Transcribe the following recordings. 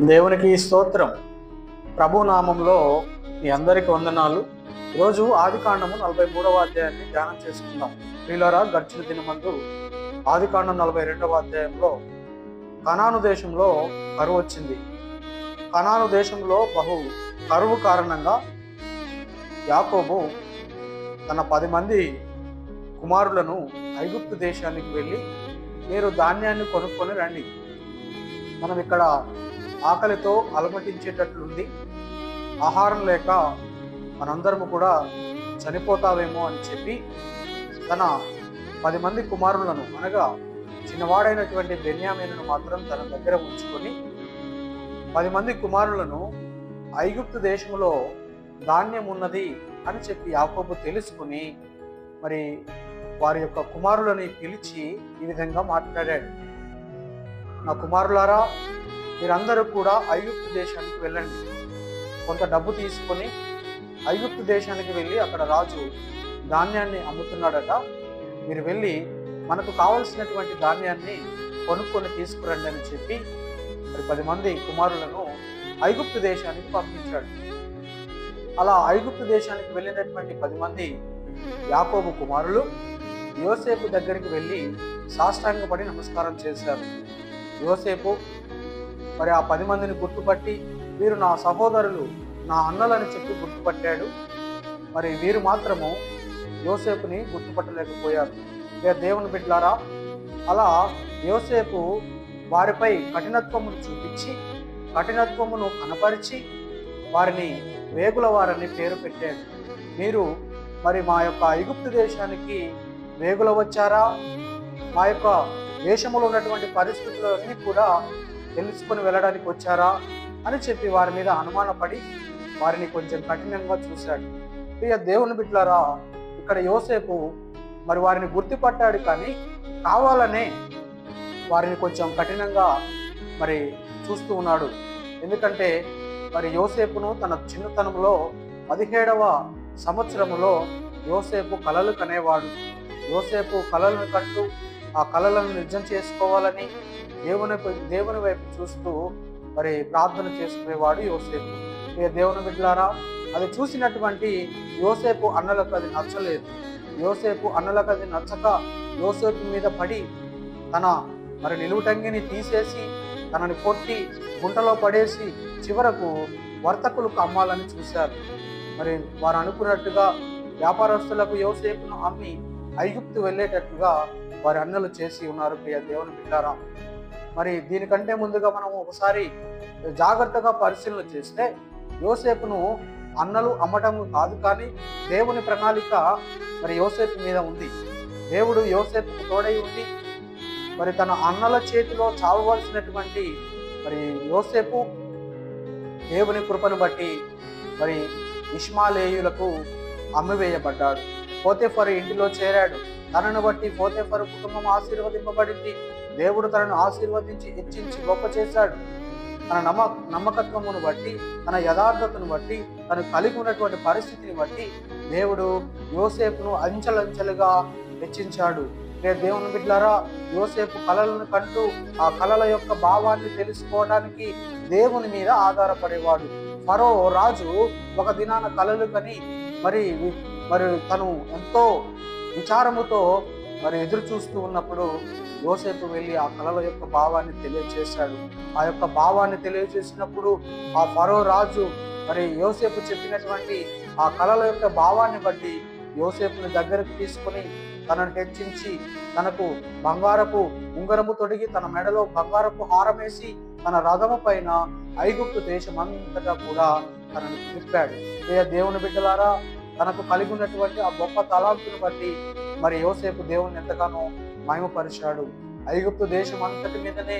దేవునికి స్తోత్రం. ప్రభు నామంలో మీ అందరికి వందనాలు. ఈరోజు ఆది కాండము నలభై మూడవ అధ్యాయాన్ని ధ్యానం చేసుకుందాం. ప్రియులారా గడిచిన దినమందు ఆది కాండం నలభై రెండవ అధ్యాయంలో కనాను దేశంలో కరువు వచ్చింది. కనాను దేశంలో బహు కరువు కారణంగా యాకోబు తన పది మంది కుమారులను ఐగుప్తు దేశానికి వెళ్ళి మీరు ధాన్యాన్ని కొనుక్కొని రండి. మనం ఇక్కడ ఆకలితో అలమటించేటట్లుంది. ఆహారం లేక మనందరము కూడా చనిపోతావేమో అని చెప్పి తన పది మంది కుమారులను అనగా చిన్నవాడైనటువంటి బెన్యామీను మాత్రం తన దగ్గర ఉంచుకొని పది మంది కుమారులను ఐగుప్తు దేశంలో ధాన్యం ఉన్నది అని చెప్పి యాకోబు తెలుసుకుని మరి వారి యొక్క కుమారులని పిలిచి ఈ విధంగా మాట్లాడాడు. నా కుమారులారా మీరందరూ కూడా ఐగుప్తు దేశానికి వెళ్ళండి. కొంత డబ్బు తీసుకొని ఐగుప్తు దేశానికి వెళ్ళి అక్కడ రాజు ధాన్యాన్ని అమ్ముతున్నాడట. మీరు వెళ్ళి మనకు కావలసినటువంటి ధాన్యాన్ని కొనుక్కొని తీసుకురండి అని చెప్పి మరి పది మంది కుమారులను ఐగుప్తు దేశానికి పంపించాడు. అలా ఐగుప్తు దేశానికి వెళ్ళినటువంటి పది మంది యాకోబు కుమారులు యోసేపు దగ్గరికి వెళ్ళి సాష్టాంగపడి నమస్కారం చేశారు. యోసేపు మరి ఆ పది మందిని గుర్తుపట్టి వీరు నా సహోదరులు నా అన్నలని చెప్పి గుర్తుపట్టాడు. మరి వీరు మాత్రము యోసేపుని గుర్తుపట్టలేకపోయారు. ఇక దేవుని బిడ్డారా అలా యోసేపు వారిపై కఠినత్వమును చూపించి కఠినత్వమును కనపరిచి వారిని వేగుల వారని పేరు పెట్టాడు. మీరు మరి మా యొక్క ఐగుప్తు దేశానికి వేగుల వచ్చారా? మా యొక్క దేశంలో ఉన్నటువంటి పరిస్థితులన్నీ కూడా తెలుసుకొని వెళ్ళడానికి వచ్చారా అని చెప్పి వారి మీద అనుమానపడి వారిని కొంచెం కఠినంగా చూశాడు. ప్రియ దేవుని బిడ్డలారా ఇక్కడ యోసేపు మరి వారిని గుర్తుపట్టాడు కానీ కావాలనే వారిని కొంచెం కఠినంగా మరి చూస్తూ ఉన్నాడు. ఎందుకంటే మరి యోసేపును తన చిన్నతనంలో పదిహేడవ సంవత్సరములో యోసేపు కలలు కనేవాడు. యోసేపు కలలను కంటూ ఆ కళలను నిజం చేసుకోవాలని దేవుని దేవుని వైపు చూస్తూ మరి ప్రార్థన చేసుకునేవాడు యోసేపు. ఏ దేవుని బిడ్డలారా అది చూసినటువంటి యోసేపు అన్నలకు అది నచ్చలేదు. యోసేపు అన్నలకు అది నచ్చక యోసేపు మీద పడి తన మరి నిలువుటంగిని తీసేసి తనని కొట్టి గుంటలో పడేసి చివరకు వర్తకులకు అమ్మాలని చూశారు. మరి వారు అనుకున్నట్టుగా వ్యాపారస్తులకు యోసేపును అమ్మి ఐగుప్తు వెళ్ళేటట్టుగా వారి అన్నలు చేసి ఉన్నారు ప్రియ దేవుని బిడ్డారా. మరి దీనికంటే ముందుగా మనం ఒకసారి జాగ్రత్తగా పరిశీలన చేస్తే యోసేపును అన్నలు అమ్మటం కాదు కానీ దేవుని ప్రణాళిక మరి యోసేపు మీద ఉంది. దేవుడు యోసేపుకు తోడై ఉంది మరి తన అన్నల చేతిలో చావవలసినటువంటి మరి యోసేపు దేవుని కృపను బట్టి మరి ఇష్మాలేయులకు అమ్మివేయబడ్డాడు పోతే ఫర్ ఇంటిలో చేరాడు. తనను బట్టి పోతేఫరు కుటుంబం ఆశీర్వదింపబడింది. దేవుడు తనను ఆశీర్వదించి హెచ్చించి గొప్ప చేశాడు. తన నమ్మ నమ్మకత్వమును బట్టి తన యథార్థతను బట్టి తను కలిగి ఉన్నటువంటి పరిస్థితిని బట్టి దేవుడు యోసేపును అంచెలంచెలుగా హెచ్చించాడు. రే దేవుని బిడ్లారా యోసేపు కళలను కంటూ ఆ కళల యొక్క భావాన్ని తెలుసుకోవడానికి దేవుని మీద ఆధారపడేవాడు. మరో రాజు ఒక దినాన కళలు కని మరి మరి తను ఎంతో విచారముతో మరి ఎదురు చూస్తూ ఉన్నప్పుడు యోసేపు వెళ్ళి ఆ కళల యొక్క భావాన్ని తెలియజేశాడు ఆ యొక్క భావాన్ని తెలియజేసినప్పుడు ఆ ఫరో రాజు మరి యోసేపు చెప్పినటువంటి ఆ కళల యొక్క భావాన్ని బట్టి యోసేపుని దగ్గరకు తీసుకొని తనను హెచ్చించి తనకు బంగారపు ఉంగరము తొడిగి తన మెడలో బంగారపు హారమేసి తన రథము పైన ఐగుప్తు దేశం కూడా తనను తిప్పాడు. దేవుని బిడ్డలారా తనకు కలిగి ఉన్నటువంటి ఆ గొప్ప తలాంతును బట్టి మరి యోసేపు దేవుని ఎంతగానో మహిమపరిచాడు. ఐగుప్తు దేశం అంతటి మీదనే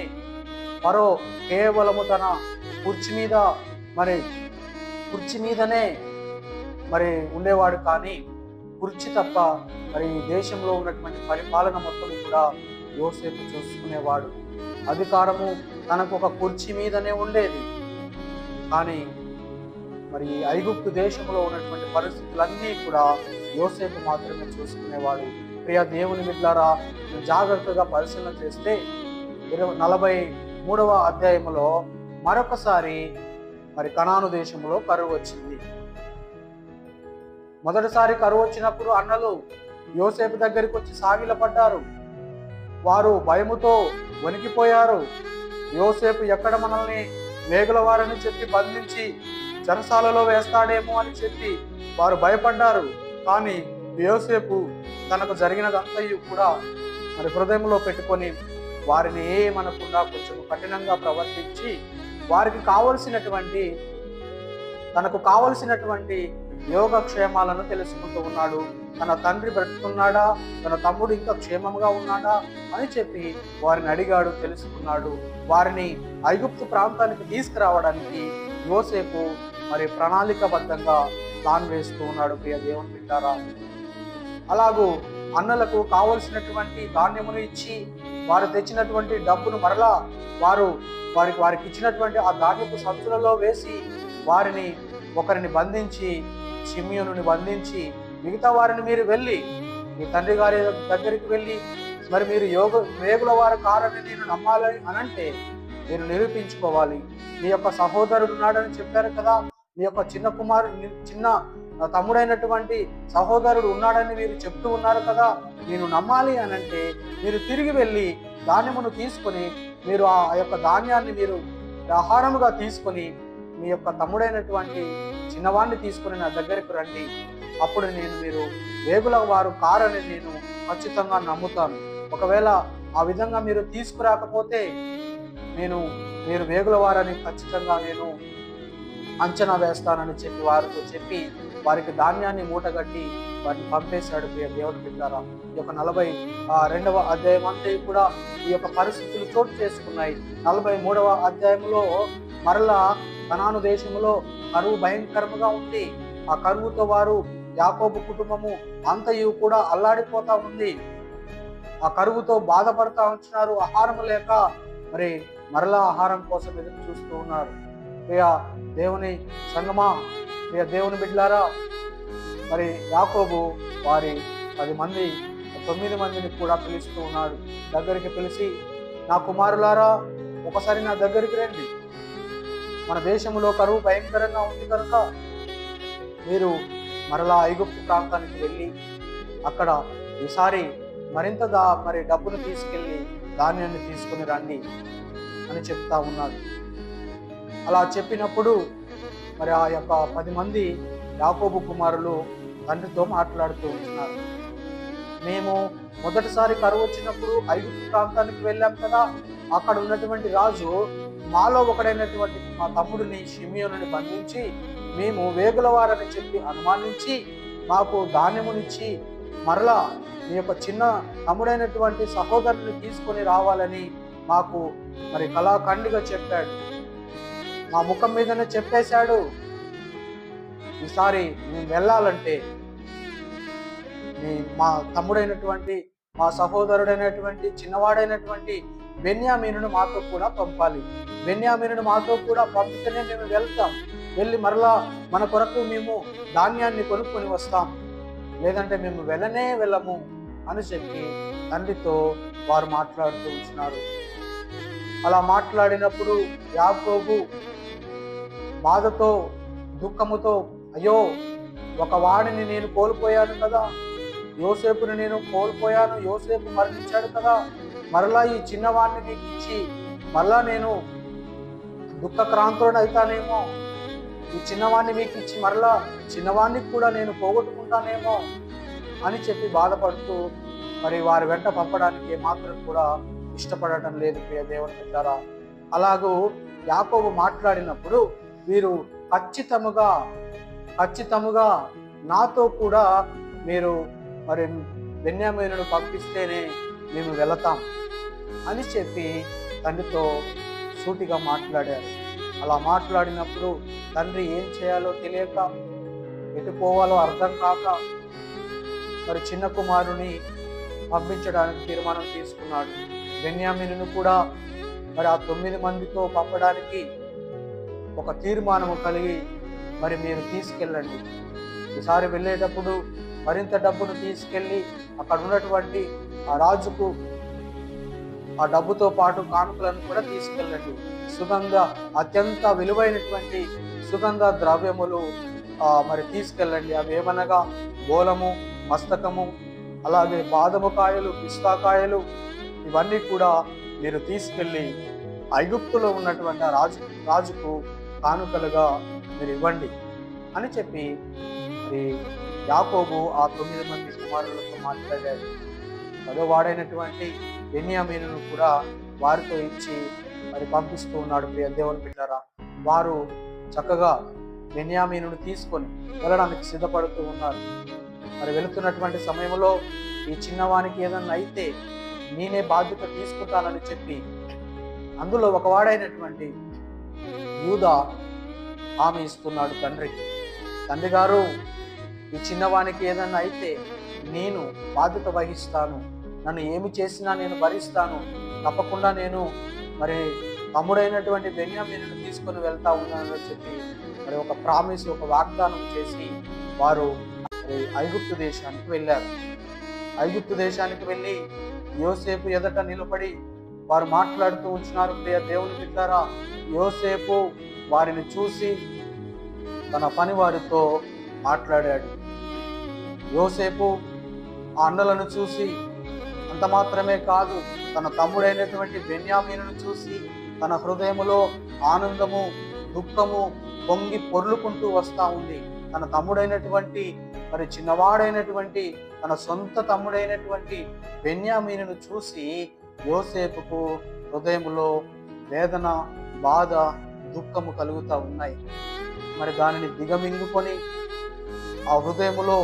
మరో కేవలము తన కుర్చీ మీద మరి కుర్చీ మీదనే మరి ఉండేవాడు కానీ కుర్చీ తప్ప మరి దేశంలో ఉన్నటువంటి పరిపాలన మొత్తం కూడా యోసేపు చూసుకునేవాడు. అధికారము తనకు ఒక కుర్చీ మీదనే ఉండేది. కానీ మరి ఐగుప్తు దేశంలో ఉన్నటువంటి పరిస్థితులన్నీ కూడా యోసేపు మాత్రమే చూసుకునేవాడు. ప్రియ దేవుని బిడ్లారా జాగ్రత్తగా పరిశీలన చేస్తే ఇరవై నలభై మూడవ అధ్యాయములో మరొకసారి మరి కణాను దేశంలో కరువు వచ్చింది. మొదటిసారి కరువు వచ్చినప్పుడు అన్నలు యోసేపు దగ్గరికి వచ్చి సాగిలపడ్డారు వారు భయముతో వణికిపోయారు. యోసేపు ఎక్కడ మనల్ని వేగుల వారని చెప్పి బంధించి చెరసాలలో వేస్తాడేమో అని చెప్పి వారు భయపడ్డారు. కానీ యోసేపు తనకు జరిగినదంతయు కూడా మరి హృదయంలో పెట్టుకొని వారిని ఏమనకుండా కొంచెం కఠినంగా ప్రవర్తించి వారికి కావలసినటువంటి తనకు కావలసినటువంటి యోగక్షేమాలను తెలుసుకుంటూ ఉన్నాడు. తన తండ్రి బ్రతుకున్నాడా తన తమ్ముడు ఇంకా క్షేమంగా ఉన్నాడా? అని చెప్పి వారిని అడిగాడు తెలుసుకున్నాడు. వారిని ఐగుప్తు ప్రాంతానికి తీసుకురావడానికి యోసేపు మరి ప్రణాళికబద్ధంగా ప్లాన్ వేస్తూ ఉన్నాడు ప్రియ దేవుని బిడ్డారా. అలాగూ అన్నలకు కావలసినటువంటి ధాన్యమును ఇచ్చి వారు తెచ్చినటువంటి డబ్బును మరలా వారు వారికి వారికి ఇచ్చినటువంటి ఆ ధాన్యపు సంచులలో వేసి వారిని ఒకరిని బంధించి షిమియోనుని బంధించి మిగతా వారిని మీరు వెళ్ళి మీ తండ్రి గారి దగ్గరికి వెళ్ళి మరి మీరు యోగ వేగుల వారు కారని నేను నమ్మాలని అనంటే మీరు నిరూపించుకోవాలి. మీ యొక్క సహోదరుడు ఉన్నాడని చెప్పారు కదా. మీ యొక్క చిన్న కుమారు చిన్న తమ్ముడైనటువంటి సహోదరుడు ఉన్నాడని మీరు చెప్తూ ఉన్నారు కదా నేను నమ్మాలి అని అంటే మీరు తిరిగి వెళ్ళి ధాన్యమును తీసుకొని మీరు ఆ యొక్క ధాన్యాన్ని మీరు ఆహారముగా తీసుకొని మీ యొక్క తమ్ముడైనటువంటి చిన్నవాడిని తీసుకుని నా దగ్గరికి రండి. అప్పుడు నేను మీరు వేగుల వారు కారని నేను ఖచ్చితంగా నమ్ముతాను. ఒకవేళ ఆ విధంగా మీరు తీసుకురాకపోతే నేను మీరు వేగుల వారని ఖచ్చితంగా నేను అంచనా వేస్తానని చెప్పి వారితో చెప్పి వారికి ధాన్యాన్ని మూటగట్టి వారిని పంపేశాడు ప్రియ దేవుని బిడ్డారా. ఈ యొక్క నలభై ఆ రెండవ అధ్యాయం అంతా కూడా ఈ యొక్క పరిస్థితులు చోటు చేసుకున్నాయి. నలభై మూడవ అధ్యాయంలో మరలా కనాను దేశంలో కరువు భయంకరముగా ఉంది. ఆ కరువుతో వారు యాకోబు కుటుంబము అంతయు కూడా అల్లాడిపోతా ఉంది. ఆ కరువుతో బాధపడతా ఉంటున్నారు ఆహారం లేక మరి మరలా ఆహారం కోసం ఎదురు చూస్తూ ఉన్నారు. ప్రియ దేవుని సంగమా ప్రియ దేవుని బిడ్డలారా మరి యాకోబు వారి పది మంది తొమ్మిది మందిని కూడా పిలుస్తూ ఉన్నాడు. దగ్గరికి పిలిచి నా కుమారులారా ఒకసారి నా దగ్గరికి రండి. మన దేశంలో కరువు భయంకరంగా ఉంది కనుక మీరు మరలా ఐగుప్తు ప్రాంతానికి వెళ్ళి అక్కడ ఈసారి మరింత దా మరి డబ్బును తీసుకెళ్ళి ధాన్యాన్ని తీసుకుని రండి అని చెప్తా ఉన్నాడు. అలా చెప్పినప్పుడు మరి ఆ యొక్క పది మంది యాకోబు కుమారులు తండ్రితో మాట్లాడుతూ ఉంటున్నారు మేము మొదటిసారి కరువు వచ్చినప్పుడు ఐగుప్తు ప్రాంతానికి వెళ్ళాం కదా అక్కడ ఉన్నటువంటి రాజు మాలో ఒకడైనటువంటి మా తమ్ముడిని షిమియోని బంధించి మేము వేగులవారని చెప్పి అనుమానించి మాకు ధాన్యమునిచ్చి మరలా మీ యొక్క చిన్న తమ్ముడైనటువంటి సహోదరుని తీసుకొని రావాలని మాకు మరి కళాఖండిగా చెప్పాడు. మా ముఖం మీదనే చెప్పేశాడు. ఈసారి మేము వెళ్ళాలంటే మీ మా తమ్ముడైనటువంటి మా సహోదరుడైనటువంటి చిన్నవాడైనటువంటి బెన్యామీనును మాతో కూడా పంపాలి. బెన్యామీనును మాతో కూడా పంపితేనే మేము వెళ్తాం. వెళ్ళి మరలా మన కొరకు మేము ధాన్యాన్ని కొనుక్కొని వస్తాం. లేదంటే మేము వెళ్ళనే వెళ్ళము అని చెప్పి తండ్రితో వారు మాట్లాడుతూ ఉంటున్నారు అలా మాట్లాడినప్పుడు యాకోబు బాధతో దుఃఖముతో అయ్యో ఒక వాడిని నేను కోల్పోయాను కదా యోసేపుని నేను కోల్పోయాను యోసేపు మరణించాడు కదా మరలా ఈ చిన్నవాడిని నీకు ఇచ్చి మరలా నేను దుఃఖక్రాంతుడు అవుతానేమో ఈ చిన్నవాడిని మీకు ఇచ్చి మరలా చిన్నవాడిని కూడా నేను పోగొట్టుకుంటానేమో అని చెప్పి బాధపడుతూ మరి వారి వెంట పంపడానికి మాత్రం కూడా ఇష్టపడటం లేదు ప్రియ దేవుని బిడ్డారా. అలాగూ యాకోబు మాట్లాడినప్పుడు మీరు ఖచ్చితముగా ఖచ్చితముగా నాతో కూడా మీరు మరి బెన్యామీనుడు పంపిస్తేనే మేము వెళతాం అని చెప్పి తండ్రితో సూటిగా మాట్లాడారు. అలా మాట్లాడినప్పుడు తండ్రి ఏం చేయాలో తెలియక ఎటు పోవాలో అర్థం కాక మరి చిన్న కుమారుని పంపించడానికి తీర్మానం తీసుకున్నాడు. బెన్యామిను కూడా మరి ఆ తొమ్మిది మందితో పంపడానికి ఒక తీర్మానము కలిగి మరి మీరు తీసుకెళ్ళండి. ఈసారి వెళ్ళేటప్పుడు మరింత డబ్బును తీసుకెళ్ళి అక్కడ ఉన్నటువంటి ఆ రాజుకు ఆ డబ్బుతో పాటు కానుకలను కూడా తీసుకెళ్ళండి. సుగంధ అత్యంత విలువైనటువంటి సుగంధ ద్రవ్యములు మరి తీసుకెళ్ళండి. అవి ఏమనగా గోలము మస్తకము అలాగే బాదము కాయలు పిస్తాకాయలు ఇవన్నీ కూడా మీరు తీసుకెళ్ళి ఐగుప్తులో ఉన్నటువంటి రాజు రాజుకు కానుకలుగా మీరు ఇవ్వండి అని చెప్పి మరి యాకోబు ఆ తొమ్మిది మంది కుమారులతో మాట్లాడాడు. పదవాడైనటువంటి బెన్యామీను కూడా వారితో ఇచ్చి మరి పంపిస్తూ ఉన్నాడు. ప్రియ దేవుని బిడ్డారా వారు చక్కగా బెన్యామీను తీసుకొని వెళ్ళడానికి సిద్ధపడుతూ ఉన్నారు. మరి వెళుతున్నటువంటి సమయంలో ఈ చిన్నవానికి ఏదన్నా అయితే నేనే బాధ్యత తీసుకుంటానని చెప్పి అందులో ఒకవాడైనటువంటి యూదా ఆమె ఇస్తున్నాడు తండ్రికి. తండ్రి గారు ఈ చిన్నవానికి ఏదన్నా అయితే నేను బాధ్యత వహిస్తాను. నన్ను ఏమి చేసినా నేను భరిస్తాను. తప్పకుండా నేను మరి తమ్ముడైనటువంటి బెన్యామీను తీసుకొని వెళ్తా ఉన్నానని చెప్పి మరి ఒక ప్రామిస్ ఒక వాగ్దానం చేసి వారు మరి ఐగుప్తు దేశానికి వెళ్ళారు. ఐగుప్తు దేశానికి వెళ్ళి యోసేపు ఎదట నిలబడి వారు మాట్లాడుతూ ఉంచినారు ప్రియ దేవుని బిడ్డారా యోసేపు వారిని చూసి తన పనివారితో మాట్లాడాడు. యోసేపు ఆ అన్నలను చూసి అంత మాత్రమే కాదు తన తమ్ముడైనటువంటి బెన్యామీనును చూసి తన హృదయములో ఆనందము దుఃఖము పొంగి పొర్లుకుంటూ వస్తూ ఉంది. తన తమ్ముడైనటువంటి మరి చిన్నవాడైనటువంటి తన సొంత తమ్ముడైనటువంటి బెన్యామీనును చూసి యోసేపుకు హృదయములో వేదన బాధ దుఃఖము కలుగుతూ ఉన్నాయి. మరి దానిని దిగమింగుకొని ఆ హృదయములో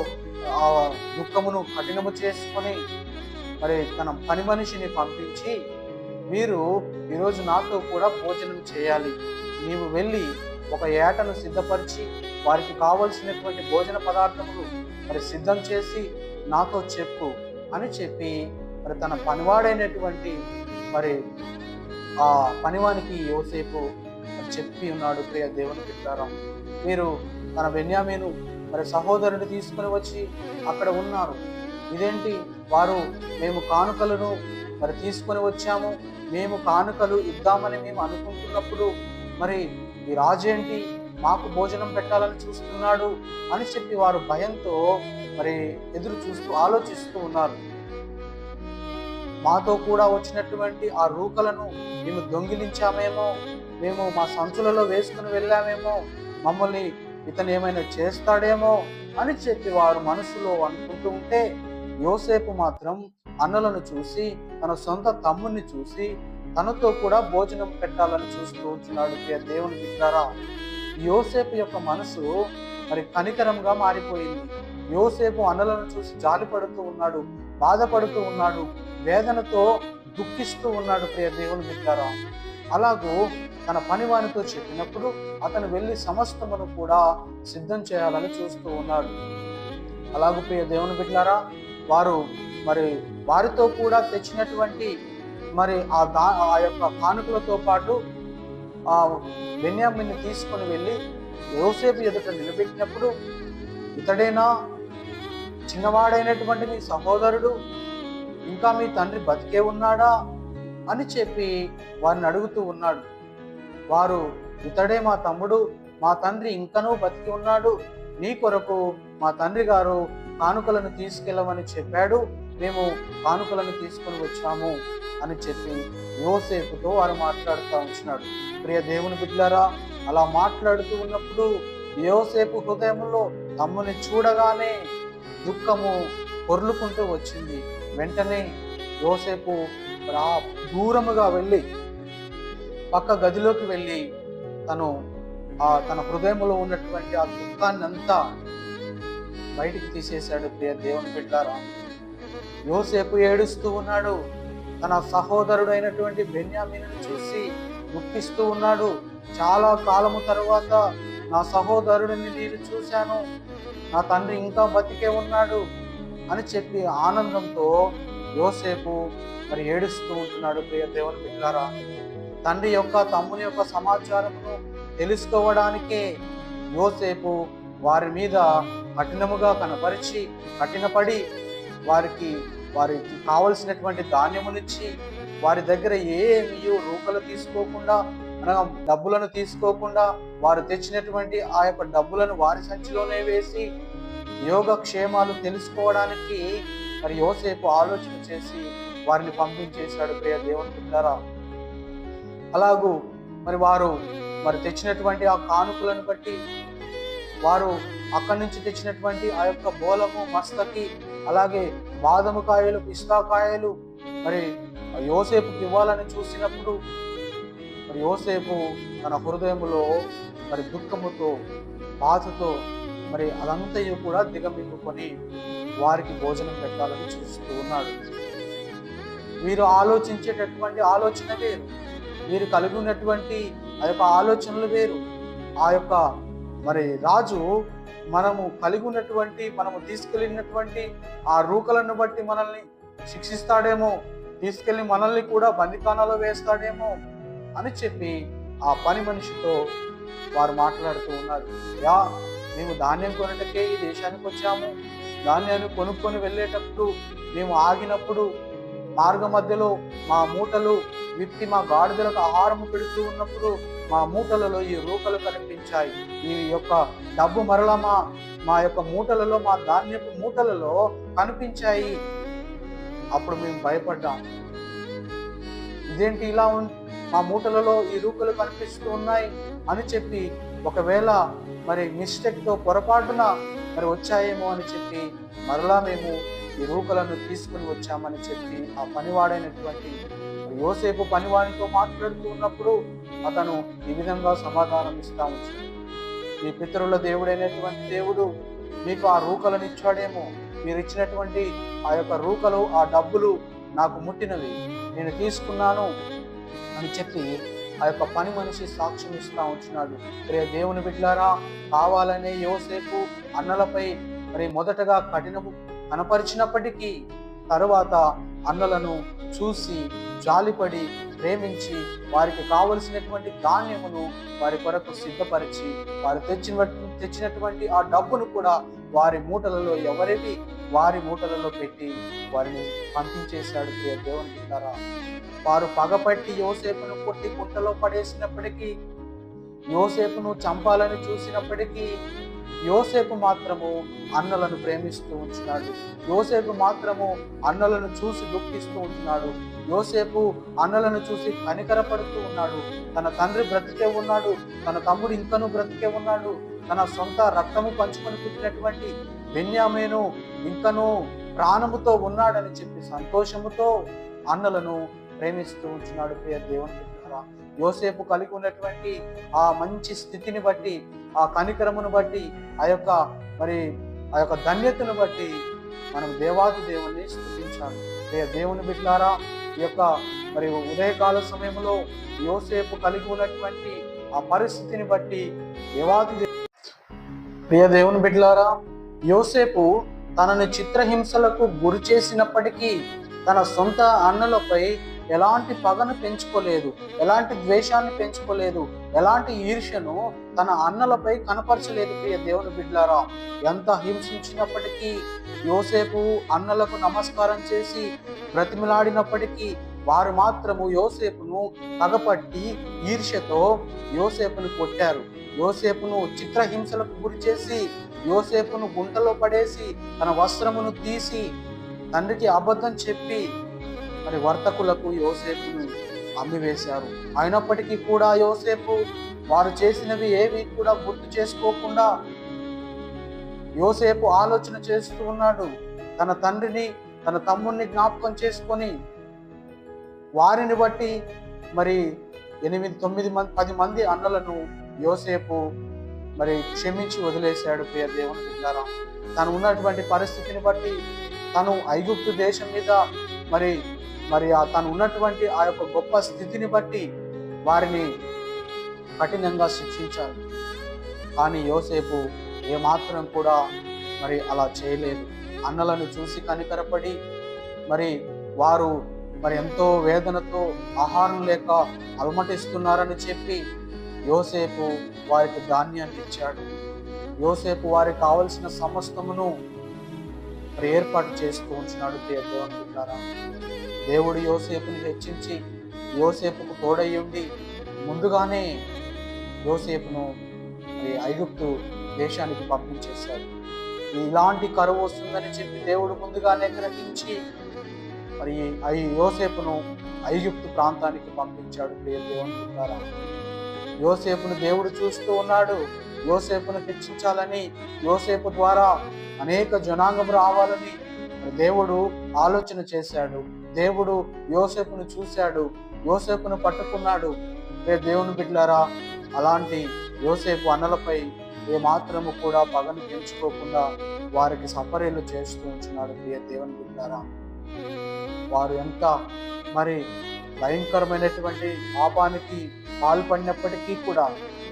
ఆ దుఃఖమును కఠినము చేసుకొని మరి తన పని మనిషిని పంపించి మీరు ఈరోజు నాతో కూడా భోజనం చేయాలి. నీవు వెళ్ళి ఒక ఏటను సిద్ధపరిచి వారికి కావలసినటువంటి భోజన పదార్థములు మరి సిద్ధం చేసి నాతో చెప్పు అని చెప్పి మరి తన పనివాడైనటువంటి మరి ఆ పనివానికి యోసేపు చెప్పి ఉన్నాడు ప్రియ దేవుని పిల్లారం మీరు తన బెన్యామీను మరి సహోదరుడు తీసుకుని వచ్చి అక్కడ ఉన్నారు. ఇదేంటి? వారు మేము కానుకలను మరి తీసుకొని వచ్చాము. మేము కానుకలు ఇద్దామని మేము అనుకుంటున్నప్పుడు మరి ఈ రాజేంటి మాకు భోజనం పెట్టాలని చూస్తున్నాడు అని చెప్పి వారు భయంతో మరి ఎదురు చూస్తూ ఆలోచిస్తూ ఉన్నారు. మాతో కూడా వచ్చినటువంటి ఆ రూకలను మేము దొంగిలించామేమో మేము మా సంచులలో వేసుకుని వెళ్ళామేమో మమ్మల్ని ఇతను ఏమైనా చేస్తాడేమో అని చెప్పి వారు మనసులో అనుకుంటూ ఉంటే యోసేపు మాత్రం అన్నలను చూసి తన సొంత తమ్ముని చూసి తనతో కూడా భోజనం పెట్టాలని చూస్తూ ఉంటున్నాడు దేవుని బిడ్డారా యోసేపు యొక్క మనసు మరి కనికరంగా మారిపోయింది. యోసేపు అన్నలను చూసి జాలిపడుతూ ఉన్నాడు బాధపడుతూ ఉన్నాడు. వేదనతో దుఃఖిస్తూ ఉన్నాడు ప్రియ దేవుని బిడ్డారా? అలాగూ తన పనివానితో చెప్పినప్పుడు అతను వెళ్ళి సమస్తమును కూడా సిద్ధం చేయాలని చూస్తూ ఉన్నాడు. అలాగూ ప్రియ దేవుని బిడ్డారా వారు మరి వారితో కూడా తెచ్చినటువంటి మరి ఆ దా ఆ యొక్క కానుకలతో పాటు ఆ బెన్యామిని తీసుకొని వెళ్ళి యోసేపు ఎదుట నిలబెట్టినప్పుడు ఇతడైనా? చిన్నవాడైనటువంటి సహోదరుడు ఇంకా మీ తండ్రి బతికే ఉన్నాడా అని చెప్పి వారిని అడుగుతూ ఉన్నాడు. వారు ఇతడే మా తమ్ముడు మా తండ్రి ఇంకనూ బతికి ఉన్నాడు. నీ కొరకు మా తండ్రి గారు కానుకలను తీసుకెళ్ళమని చెప్పాడు. మేము కానుకలను తీసుకొని వచ్చాము అని చెప్పి యోసేపుతో వారు మాట్లాడుతూ ఉంటున్నాడు ప్రియ దేవుని బిడ్డలారా అలా మాట్లాడుతూ ఉన్నప్పుడు యోసేపు హృదయంలో తమ్ముని చూడగానే దుఃఖము పొర్లుకుంటూ వచ్చింది. వెంటనే యోసేపు రా దూరముగా వెళ్ళి పక్క గదిలోకి వెళ్ళి తను ఆ తన హృదయంలో ఉన్నటువంటి ఆ దుఃఖాన్ని అంతా బయటికి తీసేశాడు. ప్రియ దేవుని బిడ్డారా యోసేపు ఏడుస్తూ ఉన్నాడు. తన సహోదరుడు అయినటువంటి బెన్యామీను చూసి దుఃఖిస్తూ ఉన్నాడు. చాలా కాలము తరువాత నా సహోదరుడిని నేను చూశాను. నా తండ్రి ఇంకా బతికే ఉన్నాడు. అని చెప్పి ఆనందంతో యోసేపు మరి ఏడుస్తూ ఉంటున్నాడు ప్రియ దేవుని బిడ్డారా. తండ్రి యొక్క తమ్ముని యొక్క సమాచారమును తెలుసుకోవడానికే యోసేపు వారి మీద కఠినముగా కనపరిచి కఠినపడి వారికి వారికి కావలసినటువంటి ధాన్యమునిచ్చి వారి దగ్గర ఏమి రూకలు తీసుకోకుండా అనగా డబ్బులను తీసుకోకుండా వారు తెచ్చినటువంటి ఆ యొక్క డబ్బులను వారి సంచిలోనే వేసి యోగక్షేమాలు తెలుసుకోవడానికి మరి యోసేపు ఆలోచన చేసి వారిని పంపించేశాడు. ప్రియ దేవుని పిల్లరా అలాగూ మరి వారు మరి తెచ్చినటువంటి ఆ కానుకలను బట్టి వారు అక్కడి నుంచి తెచ్చినటువంటి ఆ యొక్క బోలము మస్తకి అలాగే బాదము కాయలు పిస్తా కాయలు మరి యోసేపుకి ఇవ్వాలని చూసినప్పుడు మరి యోసేపు తన హృదయంలో మరి దుఃఖముతో బాధతో మరి అదంతయు కూడా దిగమింగుకొని వారికి భోజనం పెట్టాలని చూస్తూ ఉన్నాడు. వీరు ఆలోచించేటటువంటి ఆలోచన వేరు. వీరు కలిగి ఉన్నటువంటి ఆ యొక్క ఆలోచనలు వేరు. ఆ యొక్క మరి రాజు మనము కలిగి ఉన్నటువంటి మనము తీసుకెళ్ళినటువంటి ఆ రూకలను బట్టి మనల్ని శిక్షిస్తాడేమో తీసుకెళ్ళి మనల్ని కూడా బందికానాలో వేస్తాడేమో అని చెప్పి ఆ పని మనిషితో వారు మాట్లాడుతూ ఉన్నారు. యా మేము ధాన్యం కొనటకే ఈ దేశానికి వచ్చాము. ధాన్యాన్ని కొనుక్కొని వెళ్ళేటప్పుడు మేము ఆగినప్పుడు మార్గ మధ్యలో మా మూటలు విప్పి మా గాడిదలకు ఆహారం పెడుతూ ఉన్నప్పుడు మా మూటలలో ఈ రూకలు కనిపించాయి. ఈ యొక్క డబ్బు మరల మా మా యొక్క మూటలలో మా ధాన్యపు మూటలలో కనిపించాయి. అప్పుడు మేము భయపడ్డాం. ఇదేంటి ఇలా మా మూటలలో ఈ రూకలు కనిపిస్తూ ఉన్నాయి అని చెప్పి ఒకవేళ మరి మిస్టేక్తో పొరపాటున మరి వచ్చాయేమో అని చెప్పి మరలా మేము ఈ రూకలను తీసుకుని వచ్చామని చెప్పి ఆ పనివాడైనటువంటి యోసేపు పనివాడితో మాట్లాడుతూ ఉన్నప్పుడు అతను ఈ విధంగా సమాధానం ఇస్తా ఉంచాడు మీ పితరుల దేవుడైనటువంటి దేవుడు మీకు ఆ రూకలను ఇచ్చాడేమో. మీరు ఇచ్చినటువంటి ఆ యొక్క రూకలు ఆ డబ్బులు నాకు ముట్టినవి. నేను తీసుకున్నాను అని చెప్పి ఆ యొక్క పని మనిషి సాక్ష్యం ఇస్తూ ఉంటున్నాడు. ప్రియ దేవుని బిడ్డారా కావాలనే యోసేపు అన్నలపై మరి మొదటగా కఠినము కనపరిచినప్పటికీ తరువాత అన్నలను చూసి జాలిపడి ప్రేమించి వారికి కావలసినటువంటి ధాన్యమును వారి కొరకు సిద్ధపరిచి వారు తెచ్చిన తెచ్చినటువంటి ఆ డబ్బును కూడా వారి మూటలలో ఎవరివి వారి మూటలలో పెట్టి వారిని పంపించేశాడు దేవుని పిల్లరా. వారు పగపట్టి యోసేపును కొట్టి గుట్టలో పడేసినప్పటికీ యోసేపును చంపాలని చూసినప్పటికీ యోసేపు మాత్రము అన్నలను ప్రేమిస్తూ ఉంటున్నాడు. యోసేపు మాత్రము అన్నలను చూసి దుఃఖిస్తూ ఉంటున్నాడు. యోసేపు అన్నలను చూసి కనికరపడుతూ ఉన్నాడు. తన తండ్రి బ్రతికే ఉన్నాడు. తన తమ్ముడు ఇంకను బ్రతికే ఉన్నాడు. తన సొంత రక్తము పంచుకొని పుట్టినటువంటి బెన్యామేను ఇంకను ప్రాణముతో ఉన్నాడని చెప్పి సంతోషముతో అన్నలను ప్రేమిస్తూ ఉంటున్నాడు ప్రియ దేవుని బిడ్డలారా. యోసేపు కలిగి ఉన్నటువంటి ఆ మంచి స్థితిని బట్టి ఆ కనికరమును బట్టి ఆ యొక్క మరి ఆ యొక్క ధన్యతను బట్టి మనం దేవాది దేవుణ్ణి స్థుతించాలి ప్రియ దేవుని బిడ్డారా ఈ యొక్క మరి ఉదయకాల సమయంలో యోసేపు కలిగి ఉన్నటువంటి ఆ పరిస్థితిని బట్టి దేవాది ప్రియ దేవుని బిడ్డలారా యోసేపు తనను చిత్రహింసలకు గురి చేసినప్పటికీ తన సొంత అన్నలపై ఎలాంటి పగను పెంచుకోలేదు ఎలాంటి ద్వేషాన్ని పెంచుకోలేదు ఎలాంటి ఈర్ష్యను తన అన్నలపై కనపరచలేదు. ప్రియ దేవుని బిడ్లారా ఎంత హింసించినప్పటికీ యోసేపు అన్నలకు నమస్కారం చేసి బ్రతిమిలాడినప్పటికీ వారు మాత్రము యోసేపును పగపట్టి ఈర్ష్యతో యోసేపును కొట్టారు. యోసేపును చిత్రహింసలకు గురి చేసి యోసేపును గుంటలో పడేసి తన వస్త్రమును తీసి తండ్రికి అబద్ధం చెప్పి మరి వర్తకులకు యోసేపును అమ్మివేశారు. అయినప్పటికీ కూడా యోసేపు వారు చేసినవి ఏవి కూడా గుర్తు చేసుకోకుండా యోసేపు ఆలోచన చేస్తూ ఉన్నాడు. తన తండ్రిని తన తమ్ముడిని జ్ఞాపకం చేసుకొని వారిని బట్టి మరి ఎనిమిది తొమ్మిది మంది పది మంది అన్నలను యోసేపు మరి క్షమించి వదిలేశాడు ప్రియ దేవుని బిడ్డారా? తను ఉన్నటువంటి పరిస్థితిని బట్టి తను ఐగుప్తు దేశం మీద మరి మరి ఆ తను ఉన్నటువంటి ఆ యొక్క గొప్ప స్థితిని బట్టి వారిని కఠినంగా శిక్షించారు కానీ యోసేపు ఏమాత్రం కూడా మరి అలా చేయలేదు. అన్నలను చూసి కనికరపడి మరి వారు మరి ఎంతో వేదనతో ఆహారం లేక అలమటిస్తున్నారని చెప్పి యోసేపు వారికి ధాన్యాన్ని ఇచ్చాడు. యోసేపు వారికి కావలసిన సమస్తమును మరి ఏర్పాటు చేస్తూ ఉంచినాడు ప్రియ దేవుని దేవుడు యోసేపుని హెచ్చించి యోసేపుకు తోడయ్యుండి ముందుగానే యోసేపును ఐగుప్తు దేశానికి పంపించేశాడు. ఇలాంటి కరువు వస్తుందని చెప్పి దేవుడు ముందుగానే గ్రహించి మరి యోసేపును ఐగుప్తు ప్రాంతానికి పంపించాడు ప్రియ దేవుని యోసేపును దేవుడు చూస్తూ ఉన్నాడు. యోసేపును హెచ్చించాలని యోసేపు ద్వారా అనేక జనాంగం రావాలని దేవుడు ఆలోచన చేశాడు. దేవుడు యోసేపును చూశాడు. యోసేపును పట్టుకున్నాడు. రే దేవుని బిడ్డారా అలాంటి యోసేపు అన్నలపై ఏ మాత్రము కూడా పగను పెంచుకోకుండా వారికి సపరీలు చేస్తూ ఉంటున్నాడు ప్రియ దేవుని బిడ్డారా వారు ఎంత మరి భయంకరమైనటువంటి పాపానికి పాల్పడినప్పటికీ కూడా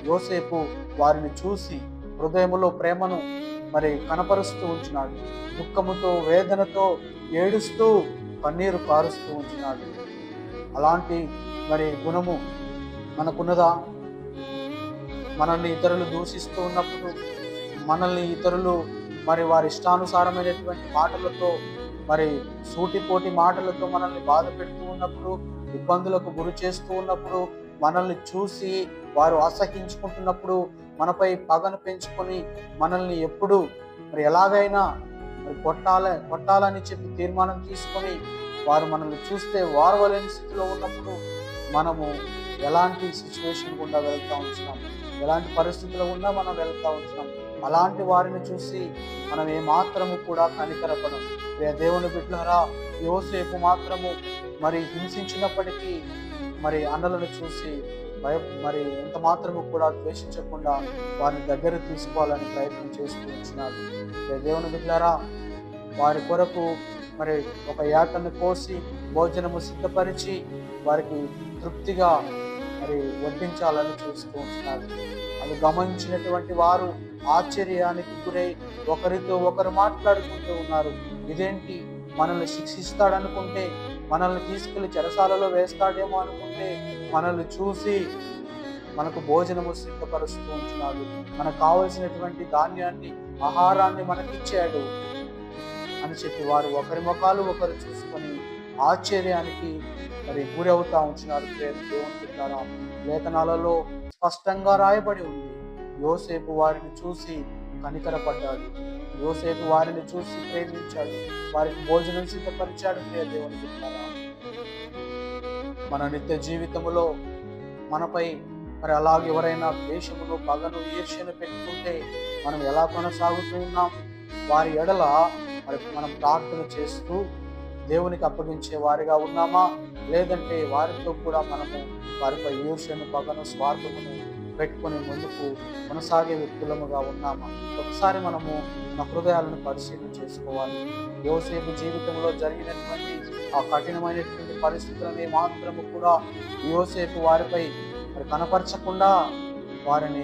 యోసేపు వారిని చూసి హృదయంలో ప్రేమను మరి కనపరుస్తూ ఉంచినాడు. దుఃఖముతో వేదనతో ఏడుస్తూ కన్నీరు కారుస్తూ ఉంచినాడు. అలాంటి మరి గుణము మనకున్నదా? మనల్ని ఇతరులు దూషిస్తూ ఉన్నప్పుడు మనల్ని ఇతరులు మరి వారి ఇష్టానుసారమైనటువంటి మాటలతో మరి సూటిపోటి మాటలతో మనల్ని బాధ పెడుతూ ఉన్నప్పుడు ఇబ్బందులకు గురి చేస్తూ ఉన్నప్పుడు మనల్ని చూసి వారు అసహించుకుంటున్నప్పుడు మనపై పగను పెంచుకొని మనల్ని ఎప్పుడు మరి ఎలాగైనా మరి కొట్టాల కొట్టాలని చెప్పి తీర్మానం తీసుకొని వారు మనల్ని చూస్తే వారవలేని స్థితిలో ఉన్నప్పుడు మనము ఎలాంటి సిచ్యువేషన్ గుండా వెళ్తూ ఉంటున్నాం ఎలాంటి పరిస్థితుల్లో ఉన్నా మనం వెళ్తూ ఉంటున్నాం అలాంటి వారిని చూసి మనం ఏమాత్రము కూడా కనికరపడం దేవుని బిడ్డలారా యోసేపు మాత్రము మరి హింసించినప్పటికీ మరి అన్నలను చూసి భయ మరి ఎంత మాత్రము కూడా ద్వేషించకుండా వారిని దగ్గర తీసుకోవాలని ప్రయత్నం చేస్తూ ఉంటున్నారు దేవుని బిడ్డలారా వారి కొరకు మరి ఒక యాటను కోసి భోజనము సిద్ధపరిచి వారికి తృప్తిగా మరి వడ్డించాలని చూస్తూ ఉంటున్నారు అది గమనించినటువంటి వారు ఆశ్చర్యానికి గురై ఒకరితో ఒకరు మాట్లాడుకుంటూ ఉన్నారు. ఇదేంటి? మనల్ని శిక్షిస్తాడనుకుంటే మనల్ని తీసుకెళ్ళి చెరసాలలో వేస్తాడేమో అనుకుంటే మనల్ని చూసి మనకు భోజనము సిద్ధపరుస్తూ ఉంటున్నాడు. మనకు కావలసినటువంటి ధాన్యాన్ని ఆహారాన్ని మనకిచ్చాడు అని చెప్పి వారు ఒకరి ముఖాలు ఒకరు చూసుకొని ఆశ్చర్యానికి మరి గురి అవుతా ఉంటున్నారు దేవుని లేఖనాలలో స్పష్టంగా రాయబడి ఉంది. యోసేపు వారిని చూసి కనికరపడ్డాడు. యోసేపు వారిని చూసి ప్రేమించాడు. వారికి భోజనం సిద్ధపరిచాడు. ప్రియ దేవుని మన నిత్య జీవితములో మనపై మరి అలాగే ఎవరైనా దేశమును పగను ఈర్ష్యను పెట్టుకుంటే మనం ఎలా కొనసాగుతూ ఉన్నాం? వారి ఎడల మరి మనం ప్రార్థన చేస్తూ దేవునికి అప్పగించే వారిగా ఉన్నామా? లేదంటే వారితో కూడా మనము వారిపై ఈర్ష్యను పగను స్వార్థమును పెట్టుకొని ముందుకు కొనసాగే వ్యక్తులముగా ఉన్నామా? ఒకసారి మనము మన హృదయాలను పరిశీలన చేసుకోవాలి. యోసేపు జీవితంలో జరిగినటువంటి ఆ కఠినమైనటువంటి పరిస్థితులని మాత్రము కూడా యోసేపు వారిపై మరి కనపరచకుండా వారిని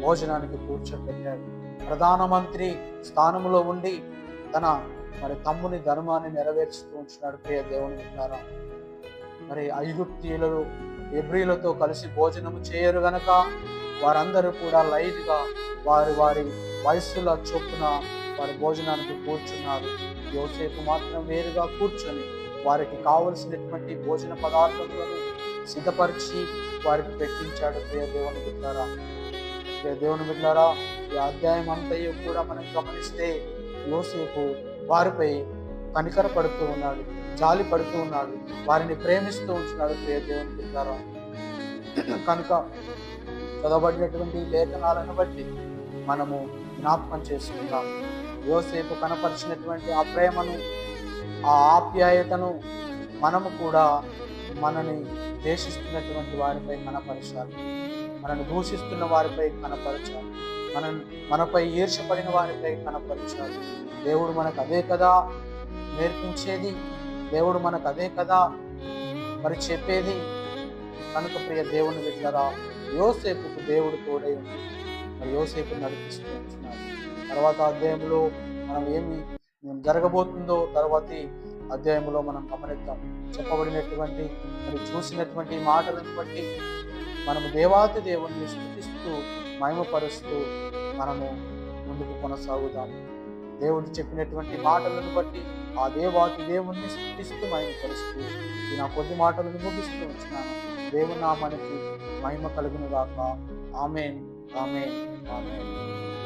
భోజనానికి కూర్చోబెట్టాడు ప్రధానమంత్రి స్థానంలో ఉండి తన మరి తమ్ముని ధర్మాన్ని నెరవేర్చుతూ ఉంటున్నాడు ప్రియ దేవుని ద్వారా మరి ఐగుప్తీయులు ఎబ్రిలతో కలిసి భోజనము చేయరు గనక. వారందరూ కూడా లైట్గా వారి వారి వయస్సుల చొప్పున వారి భోజనానికి కూర్చున్నారు. యోసేపు మాత్రం వేరుగా కూర్చొని వారికి కావలసినటువంటి భోజన పదార్థములను సిద్ధపరిచి వారికి పెట్టించాడు. ప్రియ దేవుని బిడ్డారా ప్రియ దేవుని బిడ్డారా ఈ అధ్యాయం అంతయు కూడా మనం గమనిస్తే యోసేపు వారిపై కనికరపడుతూ ఉన్నాడు. జాలి పడుతూ ఉన్నాడు. వారిని ప్రేమిస్తూ ఉంటున్నాడు ప్రియ దేవుని బిడ్డారా కనుక చదవబడినటువంటి లేఖనాలను బట్టి మనము జ్ఞాపకం చేసుకుందాం. యోసేపు కనపరిచినటువంటి ఆ ప్రేమను ఆ ఆప్యాయతను మనము కూడా మనని ద్వేషిస్తున్నటువంటి వారిపై కనపరచాలి. మనను దూషిస్తున్న వారిపై కనపరచాలి. మన మనపై ఈర్షపడిన వారిపై కనపరచాలి. దేవుడు మనకు అదే కదా నేర్పించేది? దేవుడు మనకు అదే కదా మరి చెప్పేది? కనుక ప్రియ దేవుని బిడ్డరా యోసేపుకు దేవుడు తోడై ఉంది మరి యోసేపు నడిపిస్తూ ఉంటున్నాడు. తర్వాత అధ్యాయంలో మనం ఏమి జరగబోతుందో తర్వాతి అధ్యాయంలో మనం గమనిద్దాం. చెప్పబడినటువంటి మరి చూసినటువంటి మాటలను బట్టి మనము దేవాతి దేవుణ్ణి స్థుతిస్తూ మహిమపరుస్తూ మనము ముందుకు కొనసాగుతాము దేవుడు చెప్పినటువంటి మాటలను బట్టి ఆ దేవాతి దేవుణ్ణి స్థుతిస్తూ మహిమ పరుస్తూ ఈ నా కొద్ది మాటలను ముగిస్తూ వచ్చినాను. దేవుని నామానికి మహిమ కలుగును గాక. ఆమెన్. ఆమెన్. ఆమెన్.